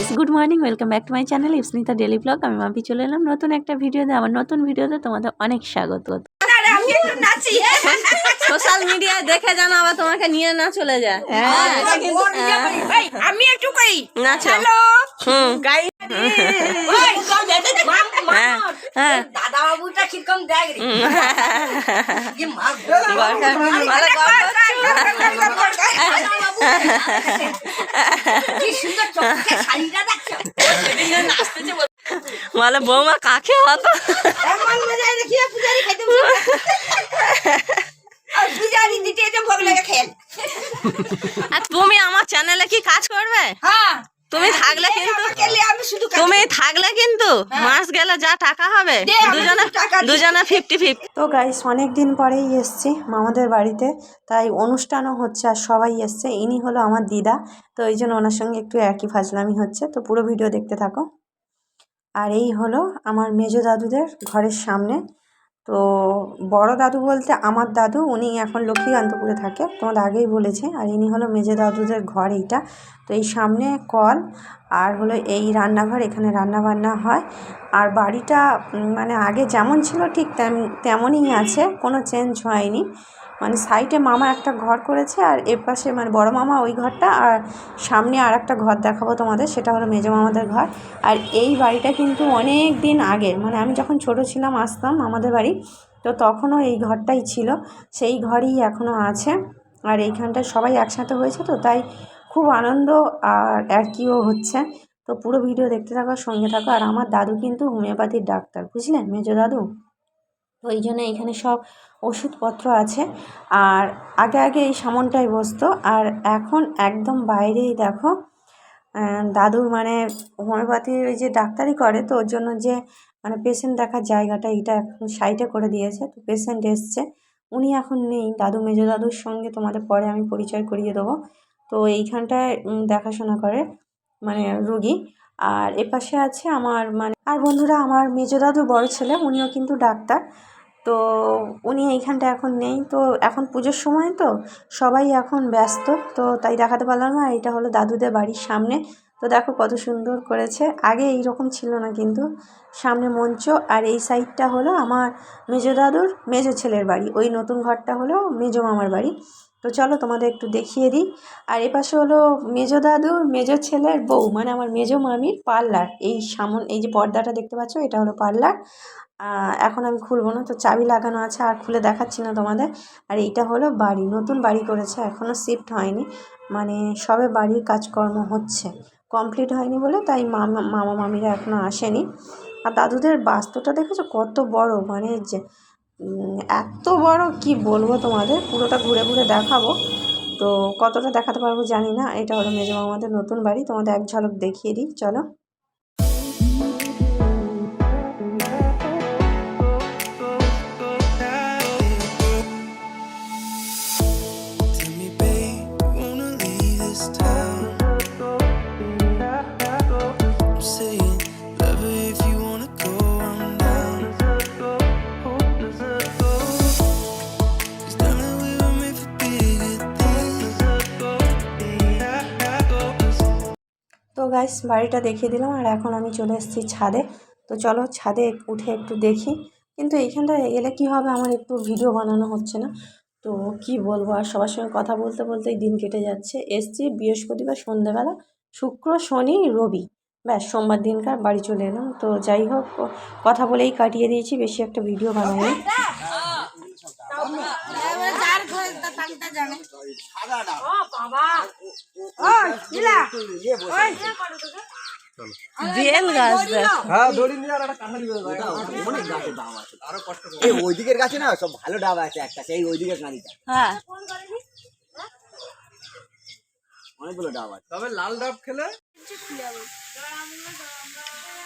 Friends good morning welcome back to my channel Ipsnita daily vlog আমি মাপি চলে এলাম নতুন একটা ভিডিওতে আমার নতুন ভিডিওতে তোমাদের অনেক স্বাগত সোশ্যাল মিডিয়া দেখে জানো আবার তোমাকে নিয়ে না চলে যায় আমি একটু করি নাচো হ্যালো হুম গাই হ্যাঁ হ্যাঁ দাদা বাবুটা কীরকম দেখ রে কি মার গর্কা- ভালো গর্কা- কি সুন্দর চোখে শাড়িটা দেখছ বলে বৌমা কাকে হতো তুমি আমার চ্যানেলে কি কাজ করবে হ্যাঁ তুমি থাকলে কিন্তু তুমি থাকলে কিন্তু মাস গেলে যা টাকা হবে দুজনে। দুজনে ফিফটি ফিফটি তো গাইস অনেক দিন পরেই এসছি মামাদের বাড়িতে তাই অনুষ্ঠানও হচ্ছে আর সবাই এসছে। ইনি হলো আমার দিদা তো এই জন্য ওনার সঙ্গে একটু একই ফাজলামি হচ্ছে। তো পুরো ভিডিও দেখতে থাকো। আর এই হলো আমার মেজো দাদুদের ঘরের সামনে। তো বড় দাদু বলতে আমার দাদু, উনি এখন লক্ষ্মীকান্তপুরে থাকে। তোমাদের আগেই বলেছি। আর ইনি হলো মেজে দাদুদের ঘর এইটা। তো এই সামনে কল আর হলো এই রান্নাঘর, এখানে রান্না বান্না হয়। আর বাড়িটা মানে আগে যেমন ছিল ঠিক তেম, তেমনই আছে, কোনো চেঞ্জ হয়নি। মানে সাইডে মামা একটা ঘর করেছে আর এর পাশে মানে বড় মামা ওই ঘরটা আর সামনে আর একটা ঘর দেখাবো তোমাদের, সেটা হলো মেজো মামাদের ঘর। আর এই বাড়িটা কিন্তু অনেক দিন আগের মানে আমি যখন ছোট ছিলাম, আসতাম আমাদের বাড়ি, তো তখনও এই ঘরটাই ছিল। সেই ঘরই এখনও আছে। আর এইখানটায় সবাই একসাথে হয়েছে তো, তাই খুব আনন্দ আর একইও হচ্ছে। তো পুরো ভিডিও দেখতে থাকো, সঙ্গে থাকো। আর আমার দাদু কিন্তু হোমিওপ্যাথির ডাক্তার বুঝলেন মেজো দাদু? তো এই জন্য এখানে সব ওষুধপত্র আছে। আর আগে আগে এই সামনটাই বসতো। আর এখন একদম বাইরেই দেখো দাদু মানে হোমিওপ্যাথির ওই যে ডাক্তারি করে, তো ওর জন্য যে মানে পেশেন্ট দেখার জায়গাটা এটা এখন সাইডে করে দিয়েছে। তো পেশেন্ট এসছে। উনি এখন নেই। দাদু, মেজো দাদুর সঙ্গে তোমাদের পরে আমি পরিচয় করিয়ে দেবো। তো এইখানটায় দেখাশোনা করে মানে রুগী। আর এপাশে আছে আমার মানে আর বন্ধুরা, আমার মেজো দাদুর বড় ছেলে, উনিও কিন্তু ডাক্তার। তো উনি এইখানটা এখন নেই। তো এখন পুজোর সময় তো, সবাই এখন ব্যস্ত। তো তাই দেখাতে পারলাম না, এটা হলো দাদুদের বাড়ির সামনে। তো দেখো কত সুন্দর করেছে। আগে এই রকম ছিল না কিন্তু, সামনে মঞ্চ। আর এই সাইডটা হলো আমার মেজো দাদুর মেজো ছেলের বাড়ি। ওই নতুন ঘরটা হলো মেজো মামার বাড়ি। তো চলো তোমাদের একটু দেখিয়ে দিই। আর এপাশে হলো মেজো দাদুর মেজো ছেলের বউ মানে আমার মেজো মামির পার্লার। এই সামন, এই যে পর্দাটা দেখতে পাচ্ছ, এটা হলো পার্লার। এখন আমি খুলবো না, তো চাবি লাগানো আছে আর খুলে দেখাচ্ছি না তোমাদের। আর এইটা হলো বাড়ি, নতুন বাড়ি করেছে এখনও শিফট হয়নি। মানে সবে বাড়ির কাজকর্ম হচ্ছে। কমপ্লিট হয়নি বলে তাই মামা মামা, মামিরা এখনও আসেনি। আর দাদুদের বাস্তুটা দেখেছ? কত বড় মানে যে এত বড় কি বলব তোমাদের? পুরোটা ঘুরে ঘুরে দেখাবো। তো কতটা দেখাতে পারব জানি না। এটা হলো মেজমা আমাদের নতুন বাড়ি। তোমাদের এক ঝলক দেখিয়ে দিই। চলো। গাইস বাড়িটা দেখিয়ে দিলাম আর এখন আমি চলে এসেছি ছাদে। তো চলো ছাদে উঠে একটু দেখি। কিন্তু এইখানটা এলে কি হবে আমার একটু ভিডিও বানানো হচ্ছে না। তো কি বলব আর সবার সঙ্গে কথা বলতে বলতেই দিন কেটে যাচ্ছে। এসছি বৃহস্পতিবার সন্ধেবেলা, শুক্র, শনি, রবি। ব্যাস, সোমবার দিনকার বাড়ি চলে এলাম। তো যাই হোক, কথা বলেই কাটিয়ে দিয়েছি, বেশি একটা ভিডিও তা তালটা জানে। ও বাবা। ওই বেল গাছ এই ওইদিকের গাছে না সব ভালো ডাব আছে একটা সেই ওইদিকের গাড়িটা হ্যাঁ। অনেকগুলো ডাব আছে। তবে লাল ডাব খেলে?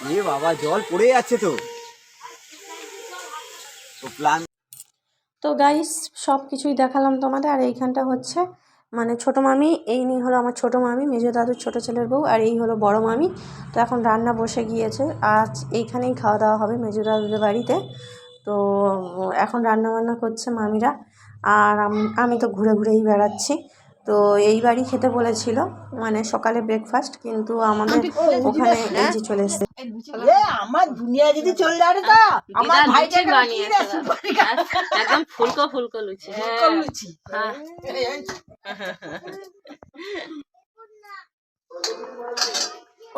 এ বাবা জল পড়ে যাচ্ছে তো। তো প্ল্যান তো গাইস সব কিছুই দেখালাম তোমাদের। আর এইখানটা হচ্ছে মানে ছোটো মামি, এই নিয়ে হলো আমার ছোটো মামি, মেজো দাদুর ছোটো ছেলের বউ, আর এই হলো বড় মামি। তো এখন রান্না বসে গিয়েছে। আজ এইখানেই খাওয়া দাওয়া হবে মেজো দাদুদের বাড়িতে। তো এখন রান্না বান্না করছে মামিরা। আর আমি তো ঘুরে ঘুরেই বেড়াচ্ছি। তো এই বাড়ি খেতে বলেছিল মানে সকালে ব্রেকফাস্ট কিন্তু আমাদের ওখানে এই যে চলে এসছে। এ আমার দুনিয়া যদি চলে যাবে তো আমার ভাইটাকে বানিয়ে একদম ফুলকো ফুলকো লুচি। ফুলকো লুচি। হ্যাঁ।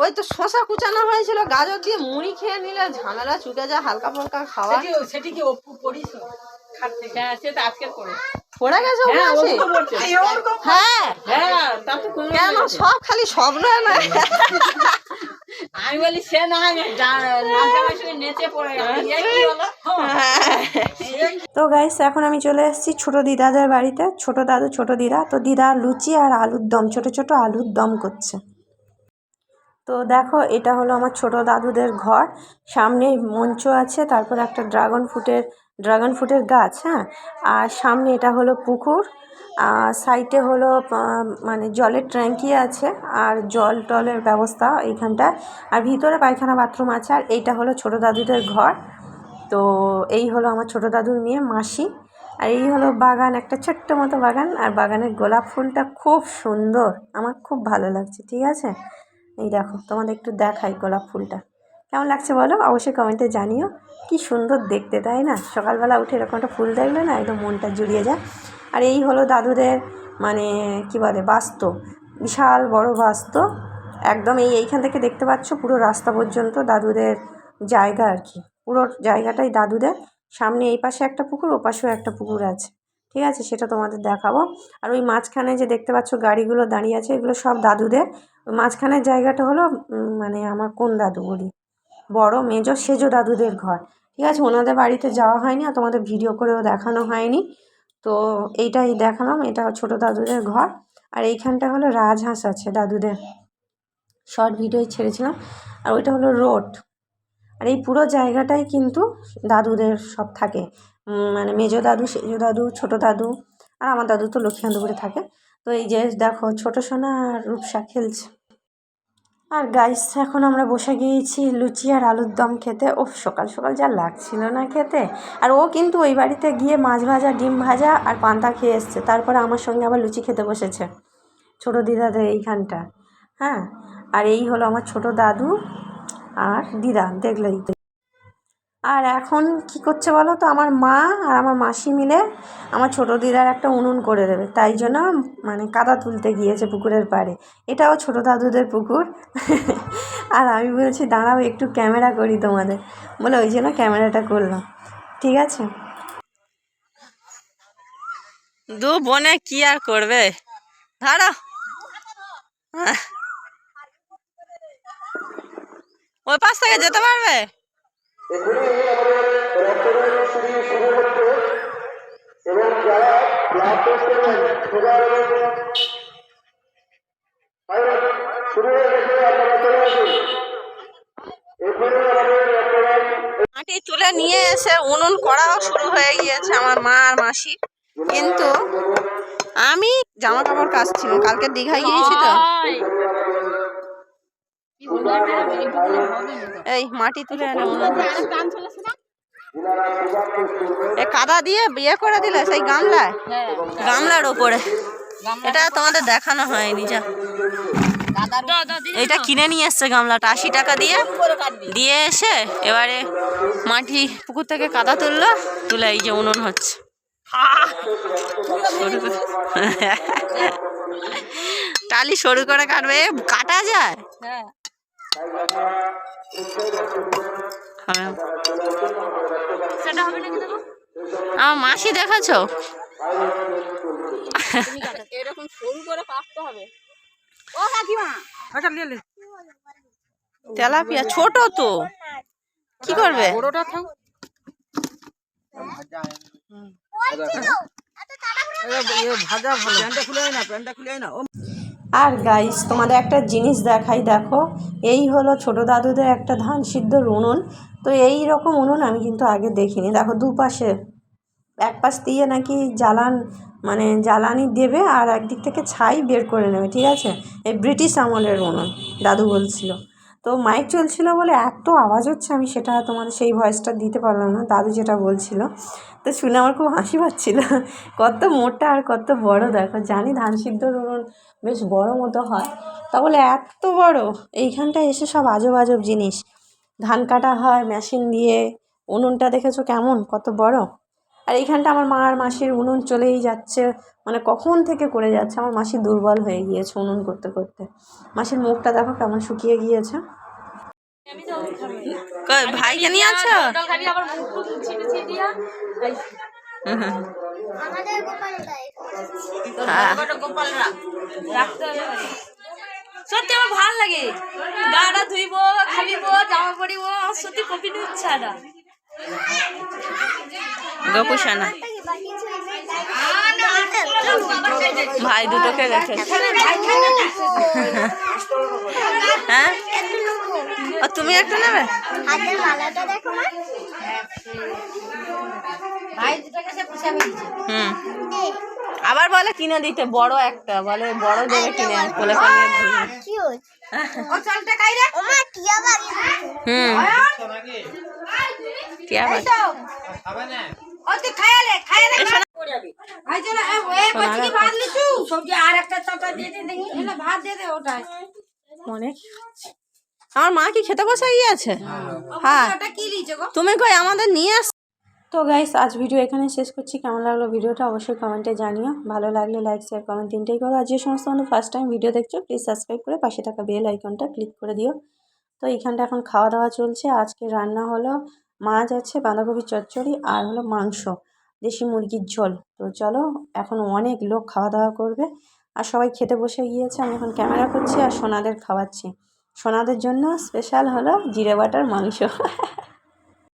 ওই তো শশা কুচানো হয়েছিল গাজর দিয়ে মুড়ি খেয়ে নিলে ঝামেলা চুকে যায় হালকা ফালকা খাওয়া। সেটি সেটি কি অপু পড়িস হ্যাঁ সেটা আজকে করে পড়ে গেছে হ্যাঁ হ্যাঁ। হ্যাঁ তো কেন সব খালি স্বপ্ন না আমি বলি সে না নেচে পড়ে গেল। এ কি হলো তো গাইস এখন আমি চলে এসেছি ছোট দিদাদের বাড়িতে। ছোট দাদু ছোট দিদা। তো দিদা লুচি আর আলুর দম ছোট ছোট আলুর দম করছে। তো দেখো এটা হলো আমার ছোট দাদুদের ঘর। সামনে মঞ্চ আছে তারপর একটা ড্রাগন ফ্রুটের ড্রাগন ফ্রুটের গাছ হ্যাঁ? আর সামনে এটা হলো পুকুর, আর সাইডে হলো মানে জলের ট্যাঙ্কি আছে, আর জল টলের ব্যবস্থা এইখানটা। আর ভিতরে পায়খানা বাথরুম আছে, আর এইটা হলো ছোট দাদুদের ঘর। তো এই হলো আমার ছোট দাদুর মেয়ে মাসি, আর এই হলো বাগান, একটা ছোট্ট মতো বাগান। আর বাগানের গোলাপ ফুলটা খুব সুন্দর, আমার খুব ভালো লাগছে, ঠিক আছে? এই দেখো, তোমাদের একটু দেখাই গোলাপ ফুলটা। কেমন লাগছে বলো? অবশ্যই কমেন্টে জানিও। কি সুন্দর দেখতে, তাই না? সকালবেলা উঠে এরকম একটা ফুল দেখলে না একদম মনটা জুড়িয়ে যায়। আর এই হলো দাদুদের মানে কি বলে, বাস্ত। বিশাল বড় বাস্ত। একদম এই এইখান থেকে দেখতে পাচ্ছ পুরো রাস্তা পর্যন্ত দাদুদের জায়গা আর কি। পুরো জায়গাটাই দাদুদের। সামনে এই পাশে একটা পুকুর, ও পাশেও একটা পুকুর আছে। ঠিক আছে? সেটা তোমাদের দেখাবো। আর ওই মাঝখানে যে দেখতে পাচ্ছ গাড়িগুলো দাঁড়িয়ে আছে, এগুলো সব দাদুদের। মাঝখানের জায়গাটা হলো মানে আমার কোন দাদু বলি? বড় মেজো সেজো দাদুদের ঘর। ঠিক আছে, ওনাদের বাড়িতে যাওয়া হয়নি আর তোমাদের ভিডিও করেও দেখানো হয়নি। তো এইটাই দেখালাম, এটা ছোট দাদুদের ঘর। আর এইখানটা হলো রাজহাঁস আছে দাদুদের। Short video ছেড়েছিলাম। আর ওইটা হলো রোড। আর এই পুরো জায়গাটাই কিন্তু দাদুদের সব থাকে। মানে মেজো দাদু, সেজো দাদু, ছোট দাদু আর আমার দাদু তো লক্ষ্মীকান্তপুরে থাকে। তো এই যে দেখো, ছোট সোনা আর রূপসা খেলছে। আর গাইস এখন আমরা বসে গিয়েছি লুচি আর আলুর দম খেতে। ও সকাল সকাল যা লাগছিল না খেতে। আর ও কিন্তু ওই বাড়িতে গিয়ে মাছ ভাজা, ডিম ভাজা আর পান্তা খেয়ে এসছে। তারপরে আমার সঙ্গে আবার লুচি খেতে বসেছে। ছোটো দিদাদের এইখানটা। হ্যাঁ? আর এই হলো আমার ছোট দাদু আর দিদা, দেখলেই। আর এখন কি করছে বলো তো? আমার মা আর আমার মাসি মিলে আমার ছোটো দিদার একটা উনুন করে দেবে। তাই জন্য মানে কাদা তুলতে গিয়েছে পুকুরের পাড়ে। এটাও ছোটো দাদুদের পুকুর। আর আমি বলছি, দাঁড়াও, একটু ক্যামেরা করি তোমাদের। বলে ওই জন্য ক্যামেরাটা করলাম। ঠিক আছে? দু বনে কি আর করবে? ধরো। ওই পাশ থেকে যেতে পারবে? মাটি তুলে নিয়ে এসে উনুন করাও শুরু হয়ে গিয়েছে আমার মা আর মাসি। কিন্তু আমি জামা কাপড় কাচছিলাম কালকে দীঘায় গিয়েছি তো। এই, মাটি তুলে কাদা দিয়ে বিয়ে করে দিলে সেই গামলায়? গামলার ওপরে। এটা তোমাদের দেখানো হয়নি, যা। এটা কিনে নিয়ে এসছে গামলাটা, আশি টাকা দিয়ে। দিয়ে এসে এবারে মাটি, পুকুর থেকে কাদা তুললো, তুলে এই যে উনুন হচ্ছে। টালি সরু করে কাটবে কাটা যায়? হবে না। আমার মাসি দেখাছো এরকম সরু করে কাটতে হবে। ও কাকিমা ওটা নিয়ে নে। তেলাপিয়া ছোট তো। কি করবে? বড়টা থাক ভাজা ভালো। প্যান্টটা খুলে আয় না প্যান্টটা খুলে আয় না। ও আর গাইস তোমাদের একটা জিনিস দেখাই, দেখো, এই হলো ছোট দাদুদের একটা ধান সিদ্ধর উনুন। তো এই রকম উনুন আমি কিন্তু আগে দেখিনি। দেখো, দুপাশে এক পাশ দিয়ে নাকি জ্বালান মানে জ্বালানি দেবে আর একদিক থেকে ছাই বের করে নেবে, ঠিক আছে? এই ব্রিটিশ আমলের উনুন, দাদু বলছিল। তো মাইক চলছিল বলে এত আওয়াজ হচ্ছে, আমি সেটা তোমাদের সেই ভয়েসটা দিতে পারলাম না, দাদু যেটা বলছিল। তো শুনে আমার খুব হাসি পাচ্ছিল। কত মোটা আর কত বড়, দেখো, জানি ধান সিদ্ধর উনুন বেশ বড় মতো হয়। তা বলে এত বড়? এইখানটায় এসে সব আজব আজব জিনিস। ধান কাটা হয় মেশিন দিয়ে। উনুনটা দেখেছ কেমন? কত বড়। আর এইখানটা আমার মা আর মাসির উনুন চলেই যাচ্ছে। মানে কখন থেকে করে যাচ্ছে? আমার মাসি দুর্বল হয়ে গিয়েছে উনুন করতে করতে। মাসির মুখটা দেখো কেমন শুকিয়ে গিয়েছে। কই, ভাইকে নিয়ে আছো? আমাদের হ্যাঁ। সত্যি আমার ভালো লাগে। গাটা ধুইব খালিব জামা পরিব আমার সত্যি কপি ইচ্ছা না ভাই দুটোকে রেখে হ্যাঁ? তুমি একটা নেবে? হাতের মালাটা দেখো মা। হুম। আবার বলে কিনে দিতে বড় একটা বলে বড় দেবে কিনে কোলে টিয়া অনেক আমার মা কি খেতে বসে গিয়েছে হ্যাঁ। গো? তুমি কই আমাদের নিয়ে আস তো গাইস আজ ভিডিও এখানে শেষ করছি। কেমন লাগল ভিডিওটা অবশ্যই কমেন্টে জানিও। ভালো লাগলে লাইক শেয়ার কমেন্ট তিনটেই করো। আর যে সমস্ত বন্ধু ফার্স্ট টাইম ভিডিও দেখছ প্লিজ সাবস্ক্রাইব করে পাশে থাকা বেল আইকনটা ক্লিক করে দিও। তো এইখানটা এখন খাওয়া দাওয়া চলছে। আজকে রান্না হলো মাছ আছে, বাঁধাকপি চচ্চড়ি আর হলো মাংস, দেশি মুরগির ঝোল। তো চলো, এখন অনেক লোক খাওয়া দাওয়া করবে। আর সবাই খেতে বসে গিয়েছে, আমি এখন ক্যামেরা করছি আর সোনাদের খাওয়াচ্ছি। সোনাদের জন্য স্পেশাল হলো জিরে বাটার মাংস।